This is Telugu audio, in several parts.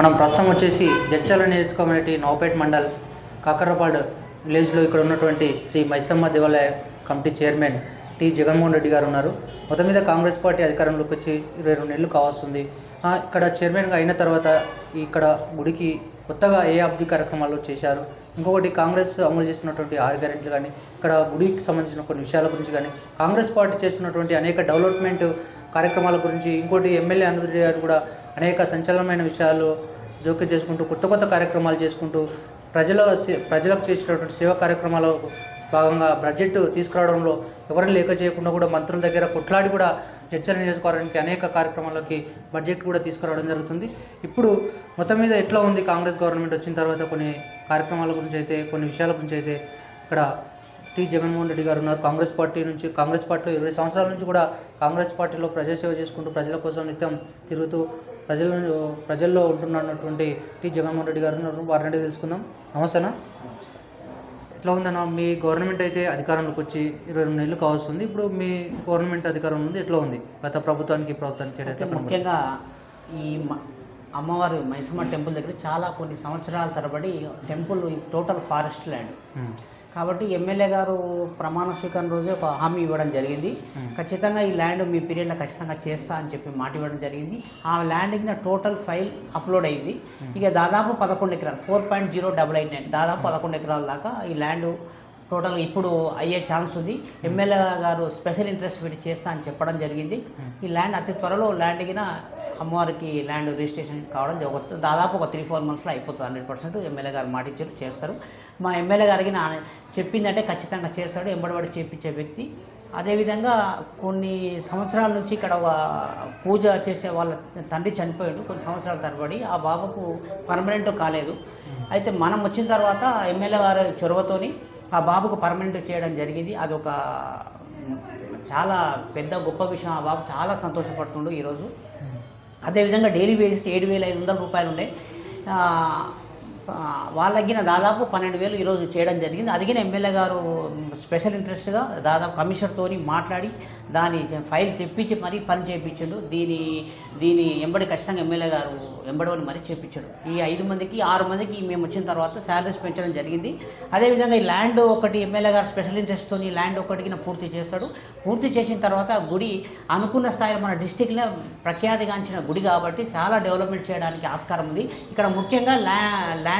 మనం ప్రస్తుతం వచ్చేసి జడ్చల నియోజక కమ్యూనిటీ నవపేట్ మండల్ కాకరపాడు విలేజ్లో ఇక్కడ ఉన్నటువంటి శ్రీ మైసమ్మ దేవాలయ committee chairman T Jaganmohan Reddy గారు ఉన్నారు. మొత్తం మీద కాంగ్రెస్ పార్టీ అధికారంలోకి వచ్చి ఇరవై రెండు నెలలు కావస్తుంది. ఇక్కడ చైర్మన్గా అయిన తర్వాత ఇక్కడ గుడికి కొత్తగా ఏ అభివృద్ధి కార్యక్రమాలు చేశారు? ఇంకొకటి కాంగ్రెస్ అమలు చేస్తున్నటువంటి ఆరు గ్యారెంట్లు కానీ ఇక్కడ గుడికి సంబంధించిన కొన్ని విషయాల గురించి కానీ కాంగ్రెస్ పార్టీ చేస్తున్నటువంటి అనేక డెవలప్మెంట్ కార్యక్రమాల గురించి ఇంకోటి ఎమ్మెల్యే అనుదరెడ్డి గారు కూడా అనేక సంచలనమైన విషయాలు జోక్యం చేసుకుంటూ కొత్త కొత్త కార్యక్రమాలు చేసుకుంటూ ప్రజల సే- ప్రజలకు చేసేటటువంటి సేవా కార్యక్రమాలు భాగంగా బడ్జెట్ తీసుకురావడంలో ఎవరిని లేక చేయకుండా కూడా మంత్రుల దగ్గర కొట్లాడి కూడా చర్చల నియోజకవర్గానికి అనేక కార్యక్రమాలకి బడ్జెట్ కూడా తీసుకురావడం జరుగుతుంది. ఇప్పుడు మొత్తం మీద ఎట్లా ఉంది కాంగ్రెస్ గవర్నమెంట్ వచ్చిన తర్వాత కొన్ని కార్యక్రమాల గురించి అయితే కొన్ని విషయాల గురించి అయితే ఇక్కడ టి జగన్మోహన్ రెడ్డి గారు ఉన్నారు. కాంగ్రెస్ పార్టీ నుంచి కాంగ్రెస్ పార్టీలో ఇరవై సంవత్సరాల నుంచి కూడా కాంగ్రెస్ పార్టీలో ప్రజాసేవ చేసుకుంటూ ప్రజల కోసం నిత్యం తిరుగుతూ ప్రజల ప్రజల్లో ఉంటున్నటువంటి టి. జగన్మోహన్ రెడ్డి గారు వారిని అడిగి తెలుసుకుందాం. నమస్తేనా? ఎట్లా ఉందన్న? మీ గవర్నమెంట్ అయితే అధికారంలోకి వచ్చి ఇరవై రెండు నెలలు కావస్తుంది ఇప్పుడు మీ గవర్నమెంట్ అధికారం ఉంది. ఎట్లా ఉంది? గత ప్రభుత్వానికి ప్రభుత్వానికి? ముఖ్యంగా ఈ అమ్మవారి మైసమ్మ టెంపుల్ దగ్గర చాలా కొన్ని సంవత్సరాల తరబడి టెంపుల్ టోటల్ ఫారెస్ట్ ల్యాండ్. కాబట్టి ఎమ్మెల్యే గారు ప్రమాణ స్వీకారం రోజే ఒక హామీ ఇవ్వడం జరిగింది. ఖచ్చితంగా ఈ ల్యాండ్ మీ పీరియడ్లో ఖచ్చితంగా చేస్తా అని చెప్పి మాట ఇవ్వడం జరిగింది. ఆ ల్యాండ్కి నా టోటల్ ఫైల్ అప్లోడ్ అయింది. ఇక దాదాపు పదకొండు ఎకరాలు four point zero double eight nine దాదాపు పదకొండు ఎకరాల దాకా ఈ ల్యాండ్ టోటల్ ఇప్పుడు అయ్యే ఛాన్స్ ఉంది. ఎమ్మెల్యే గారు స్పెషల్ ఇంట్రెస్ట్ పెట్టి చేస్తా అని చెప్పడం జరిగింది. ఈ ల్యాండ్ అతి త్వరలో ల్యాండ్ కింద అమ్మవారికి ల్యాండ్ రిజిస్ట్రేషన్ కావడం జరుగుతుంది. దాదాపు ఒక త్రీ ఫోర్ మంత్స్లో అయిపోతుంది. హండ్రెడ్ పర్సెంట్ ఎమ్మెల్యే గారు మాట ఇచ్చారు చేస్తారు. మా ఎమ్మెల్యే గారికి నా చెప్పిందంటే ఖచ్చితంగా చేస్తాడు. ఎంబడబడి చేపించే వ్యక్తి. అదేవిధంగా కొన్ని సంవత్సరాల నుంచి ఇక్కడ ఒక పూజ చేసే వాళ్ళ తండ్రి చనిపోయాడు. కొన్ని సంవత్సరాల తరబడి ఆ బాబుకు పర్మనెంట్ కాలేదు. అయితే మనం వచ్చిన తర్వాత ఎమ్మెల్యే గారి చొరవతోని ఆ బాబుకు పర్మనెంట్ చేయడం జరిగింది. అదొక చాలా పెద్ద గొప్ప విషయం. ఆ బాబు చాలా సంతోషపడుతుండు ఈరోజు. అదేవిధంగా డైలీ వేజెస్ ఏడు వేల ఐదు వందల రూపాయలు ఆ, వాళ్ళగిన దాదాపు పన్నెండు వేలు ఈరోజు చేయడం జరిగింది. అదిగిన ఎమ్మెల్యే గారు స్పెషల్ ఇంట్రెస్ట్గా దాదాపు కమిషనర్తో మాట్లాడి దాని ఫైల్ తెప్పించి మరీ పని చేయించాడు దీని దీని ఎంబడి ఖచ్చితంగా ఎమ్మెల్యే గారు ఎంబడవని మరీ చేయించాడు ఈ ఐదు మందికి ఆరు మందికి మేము వచ్చిన తర్వాత శాలరీస్ పెంచడం జరిగింది. అదేవిధంగా ఈ ల్యాండ్ ఒకటి ఎమ్మెల్యే గారు స్పెషల్ ఇంట్రెస్ట్తో ల్యాండ్ ఒకటికి పూర్తి చేస్తాడు పూర్తి చేసిన తర్వాత గుడి అనుకున్న స్థాయిలో మన డిస్టిక్లో ప్రఖ్యాతిగాంచిన గుడి కాబట్టి చాలా డెవలప్మెంట్ చేయడానికి ఆస్కారం ఉంది. ఇక్కడ ముఖ్యంగా ల్యా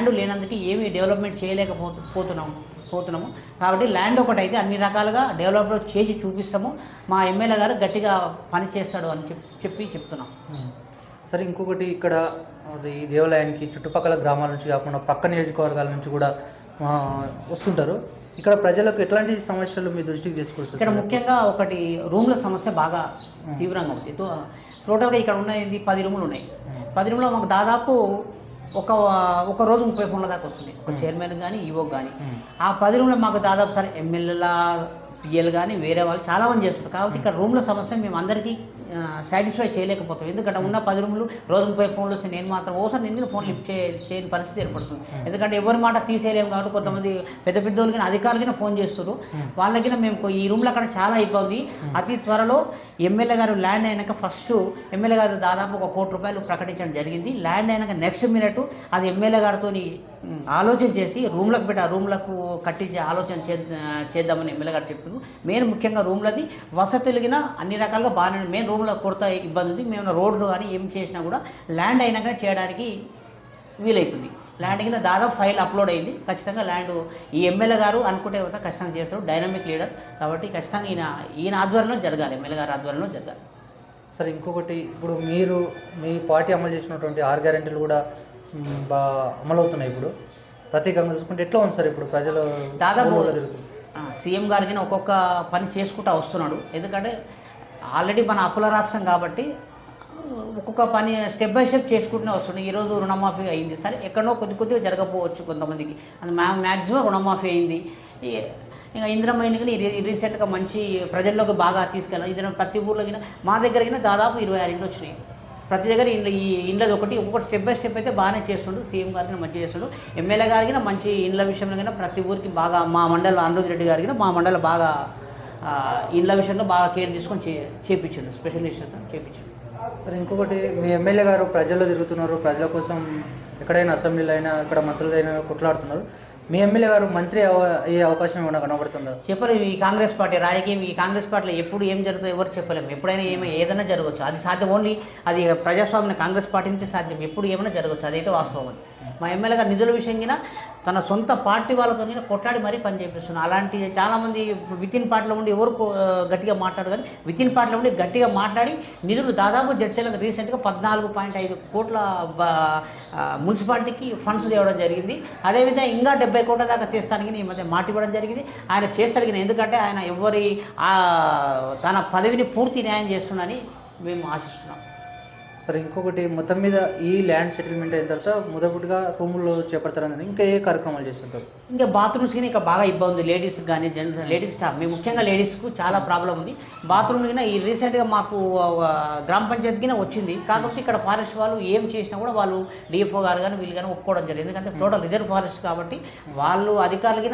ల్యాండ్ లేనందుకు ఏమీ డెవలప్మెంట్ చేయలేకపోతు పోతున్నాము. పోతున్నాము కాబట్టి ల్యాండ్ ఒకటి అయితే అన్ని రకాలుగా డెవలప్మెంట్ చేసి చూపిస్తాము. మా ఎమ్మెల్యే గారు గట్టిగా పని చేస్తాడు అని చెప్పి చెప్పి చెప్తున్నాం. సరే ఇంకొకటి ఇక్కడ ఈ దేవాలయానికి చుట్టుపక్కల గ్రామాల నుంచి కాకుండా పక్క నియోజకవర్గాల నుంచి కూడా వస్తుంటారు. ఇక్కడ ప్రజలకు ఎట్లాంటి సమస్యలు మీ దృష్టికి తీసుకొస్తారు? ఇక్కడ ముఖ్యంగా ఒకటి రూమ్ల సమస్య బాగా తీవ్రంగా ఉంది. టోటల్గా ఇక్కడ ఉన్నది పది రూములు ఉన్నాయి. పది రూమ్లో మాకు దాదాపు ఒక ఒక రోజు ముప్పై ఫోన్ల దాకా వస్తుంది. ఒక చైర్మన్ కానీ ఈవో కానీ ఆ పది రూమ్లో మాకు దాదాపు సరే ఎమ్మెల్యేల పిఎల్ కానీ వేరే వాళ్ళు చాలా మంది చేస్తారు కాబట్టి ఇక్కడ రూమ్ల సమస్య మేము అందరికీ సాటిస్ఫై చేయలేకపోతాం ఎందుకంటే ఉన్న పది రూములు రోజు ముప్పై ఫోన్లు వస్తే నేను మాత్రం ఓసారి నేను ఫోన్ లిఫ్ట్ చే చేయని పరిస్థితి ఏర్పడుతుంది. ఎందుకంటే ఎవరి మాట తీసేయలేము కాబట్టి కొంతమంది పెద్ద పెద్ద వాళ్ళకి అధికారులకి ఫోన్ చేస్తారు వాళ్ళకి మేము ఈ రూమ్లో అక్కడ చాలా ఇబ్బంది. అతి త్వరలో ఎమ్మెల్యే గారు ల్యాండ్ అయినాక ఫస్ట్ ఎమ్మెల్యే గారు దాదాపు ఒక కోటి రూపాయలు ప్రకటించడం జరిగింది. ల్యాండ్ అయినాక నెక్స్ట్ మినిట్ అది ఎమ్మెల్యే గారితో ఆలోచన చేసి రూమ్లకు పెట్టి ఆ రూమ్లకు కట్టించే ఆలోచన చేద్దామని ఎమ్మెల్యే గారు చెప్తున్నారు. మెయిన్ ముఖ్యంగా రూమ్లది. వసతులుగిన అన్ని రకాలుగా బాగానే మెయిన్ రూమ్లో కొరత ఇబ్బంది ఉంది. మేము రోడ్లు కానీ ఏం చేసినా కూడా ల్యాండ్ అయినాక చేయడానికి వీలవుతుంది ల్యాండ్ కింద దాదాపు ఫైల్ అప్లోడ్ అయింది. ఖచ్చితంగా ల్యాండ్ ఈ ఎమ్మెల్యే గారు అనుకుంటే ఖచ్చితంగా చేస్తారు. డైనమిక్ లీడర్ కాబట్టి ఖచ్చితంగా ఈయన ఈయన ఆధ్వర్యంలో జరగాలి. ఎమ్మెల్యే గారి ఆధ్వర్యంలో జరగాలి. సరే ఇంకొకటి ఇప్పుడు మీరు మీ పార్టీ అమలు చేసినటువంటి ఆరు గ్యారెంటీలు కూడా మ్, బా అమలవుతున్నాయి ఇప్పుడు. ప్రత్యేకంగా చూసుకుంటే ఎట్లా ఉంది సార్ ఇప్పుడు ప్రజలు దాదాపు ఆ, సీఎం గారికి ఒక్కొక్క పని చేసుకుంటూ వస్తున్నాడు. ఎందుకంటే ఆల్రెడీ మన అప్పుల రాష్ట్రం కాబట్టి ఒక్కొక్క పని స్టెప్ బై స్టెప్ చేసుకుంటూనే వస్తుంది ఈరోజు రుణమాఫీ అయింది. సరే ఎక్కడో కొద్ది కొద్దిగా జరగకపోవచ్చు కొంతమందికి. అది మ్యా మ్యాక్సిమం రుణమాఫీ అయింది. ఇంకా ఇంకా రీ రీసెంట్గా మంచి ప్రజల్లోకి బాగా తీసుకెళ్ళాలి. ఇంద్ర ప్రతి ఊర్లో మా దగ్గర దాదాపు ఇరవై ఆరు ఇండ్లు వచ్చినాయి. ప్రతి దగ్గర ఇండ్ల ఈ ఇండ్లది ఒకటి ఒక్కొక్కటి స్టెప్ బై స్టెప్ అయితే బాగానే చేస్తుండు. సీఎం గారికి మంచి చేస్తుండు. ఎమ్మెల్యే గారికి మంచి ఇండ్ల విషయంలో కన్నా ప్రతి ఊరికి బాగా మా మండల అనురోజ్ రెడ్డి గారికి మా మండలం బాగా ఇండ్ల విషయంలో బాగా కేర్ తీసుకొని చే చేపించండు. స్పెషలిస్ట్ చేపించండు. మరి ఇంకొకటి మీ ఎమ్మెల్యే గారు ప్రజల్లో తిరుగుతున్నారు. ప్రజల కోసం ఎక్కడైనా అసెంబ్లీలో అయినా ఇక్కడ మంత్రులైనా కొట్లాడుతున్నారు. మీ ఎమ్మెల్యే గారు మంత్రి అయ్యే అవకాశం ఏమైనా కనబడుతుందా? చెప్పలేము ఈ కాంగ్రెస్ పార్టీ రాజకీయం ఈ కాంగ్రెస్ పార్టీలో ఎప్పుడు ఏం జరుగుతుందో ఎవరు చెప్పలేము ఎప్పుడైనా ఏమైనా ఏదైనా జరగవచ్చు. అది సాధ్యం ఓన్లీ అది ప్రజాస్వామ్య కాంగ్రెస్ పార్టీ నుంచి సాధ్యం. ఎప్పుడు ఏమైనా జరగవచ్చు. అదైతే వాస్తవం మా ఎమ్మెల్యే గారు నిధుల విషయంగా తన సొంత పార్టీ వాళ్ళతో కొట్లాడి మరీ పని చేపిస్తున్నారు. అలాంటి చాలామంది వితిన్ పార్టీలో ఉండి ఎవరు కో- గట్టిగా మాట్లాడు కానీ వితిన్ పార్టీలో ఉండి గట్టిగా మాట్లాడి నిధులు దాదాపు జడ్చలకు రీసెంట్గా పద్నాలుగు పాయింట్ ఐదు కోట్ల బ- మున్సిపాలిటీకి ఫండ్స్ తేవడం జరిగింది. అదేవిధంగా ఇంకా డెబ్బై కోట్ల దాకా తీస్తానికి ఈ మధ్య మాట ఇవ్వడం జరిగింది. ఆయన చేస్తారు ఎందుకంటే ఆయన ఎవరి తన పదవిని పూర్తి న్యాయం చేస్తున్నానని మేము ఆశిస్తున్నాం. సరే ఇంకొకటి మొత్తం మీద ఈ ల్యాండ్ సెటిల్మెంట్ అయిన తర్వాత మొదటిగా రూముల్లో చేపడతారని ఇంకా ఏ కార్యక్రమాలు చేస్తుంటారు? ఇంకా బాత్రూమ్స్ కానీ ఇంకా బాగా ఇబ్బంది ఉంది కానీ జెంట్స్ లేడీస్ స్టాఫ్ మేము ముఖ్యంగా లేడీస్కు చాలా ప్రాబ్లం ఉంది. బాత్రూమ్ కింద ఈ రీసెంట్గా మాకు గ్రామ పంచాయతీ వచ్చింది. కాకపోతే ఇక్కడ ఫారెస్ట్ వాళ్ళు ఏం చేసినా కూడా వాళ్ళు డిఎఫ్ఓ గారు కానీ వీళ్ళు కానీ ఒప్పుకోవడం జరిగింది. ఎందుకంటే టోటల్ రిజర్వ్ ఫారెస్ట్ కాబట్టి వాళ్ళు అధికారులకి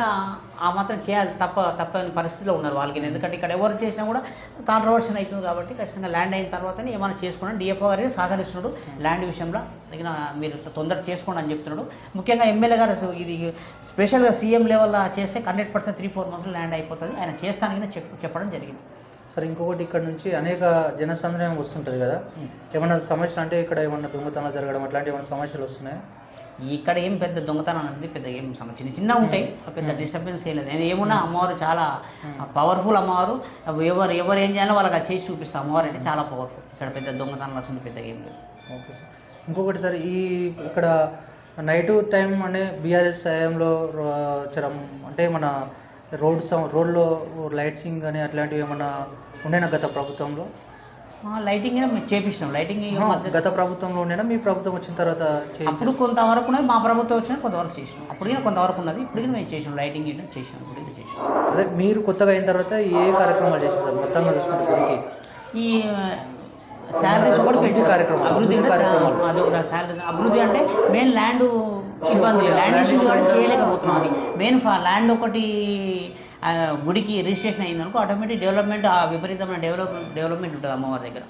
ఆ మాత్రం చేయాలి తప్ప తప్పని పరిస్థితిలో ఉన్నారు వాళ్ళకి ఎందుకంటే ఇక్కడ ఎవరు చేసినా కూడా కాంట్రవర్షన్ అవుతుంది కాబట్టి ఖచ్చితంగా ల్యాండ్ అయిన తర్వాతనే ఏమైనా చేసుకున్నాను డిఎఫ్ఓ గారికి సహకరిస్తున్నాడు ల్యాండ్ విషయంలో మీరు తొందర చేసుకోండి అని చెప్తున్నాడు. ముఖ్యంగా ఎమ్మెల్యే గారు ఇది స్పెషల్గా సీఎం లెవెల్లో చేస్తే hundred percent three four months land అయిపోతుంది. ఆయన చేస్తానని చెప్ చెప్పడం జరిగింది. సరే ఇంకొకటి ఇక్కడ నుంచి అనేక జనసంద్రయం వస్తుంటుంది కదా. ఏమైనా సమస్యలు అంటే ఇక్కడ ఏమన్నా దొంగతనాలు జరగడం అట్లాంటి ఏమైనా సమస్యలు వస్తున్నాయా? ఇక్కడ ఏం పెద్ద దొంగతనం అనేది పెద్ద ఏం సమస్య చిన్న చిన్న ఉంటాయి పెద్ద డిస్టర్బెన్స్ ఏం లేదు. ఏమున్నా అమ్మవారు చాలా పవర్ఫుల్ అమ్మవారు. ఎవరు ఎవరు ఏం చేయాలో వాళ్ళకి అది చేసి చూపిస్తాం. అమ్మవారు అయితే చాలా పవర్ఫుల్ ఇక్కడ పెద్ద దొంగతనాలు వస్తుంది పెద్ద ఏం లేదు. ఓకే సార్ ఇంకొకటి సార్ ఈ ఇక్కడ నైట్ టైం అనే బీఆర్ఎస్ హయాంలో రో- చరం అంటే మన రోడ్ రోడ్లో లైట్సింగ్ కానీ అట్లాంటివి ఏమన్నా ఉండేనా గత ప్రభుత్వంలో? లైటింగ్ చేపించినాం. లైటింగ్ గత ప్రభుత్వంలో ఉండేనా మీ ప్రభుత్వం వచ్చిన తర్వాత అప్పుడు కొంతవరకు ఉన్నది మా ప్రభుత్వం వచ్చినా కొంతవరకు చేసినాం. అప్పుడు కొంతవరకు ఉన్నది ఇప్పుడు మేము చేసినాం. లైటింగ్ చేసినాం. ఇప్పుడు చేసినాం. అదే మీరు కొత్తగా అయిన తర్వాత ఏ కార్యక్రమాలు చేసేసారు మొత్తంగా చూసుకుంటే గుడికి. ఈ శాలరీస్ కూడా అభివృద్ధి పెంచారు. కార్యక్రమాలు, అభివృద్ధి శాలరీ అభివృద్ధి అంటే మెయిన్ ల్యాండ్ ఇబ్బంది. ల్యాండ్ కూడా చేయలేకపోతున్నాం అది. మెయిన్ ల్యాండ్ ఒకటి గుడికి రిజిస్ట్రేషన్ అయిందనుకో ఆటోమేటిక్ డెవలప్మెంట్ ఆ విపరీతమైన డెవలప్ డెవలప్మెంట్ ఉంటుంది అమ్మవారి దగ్గర.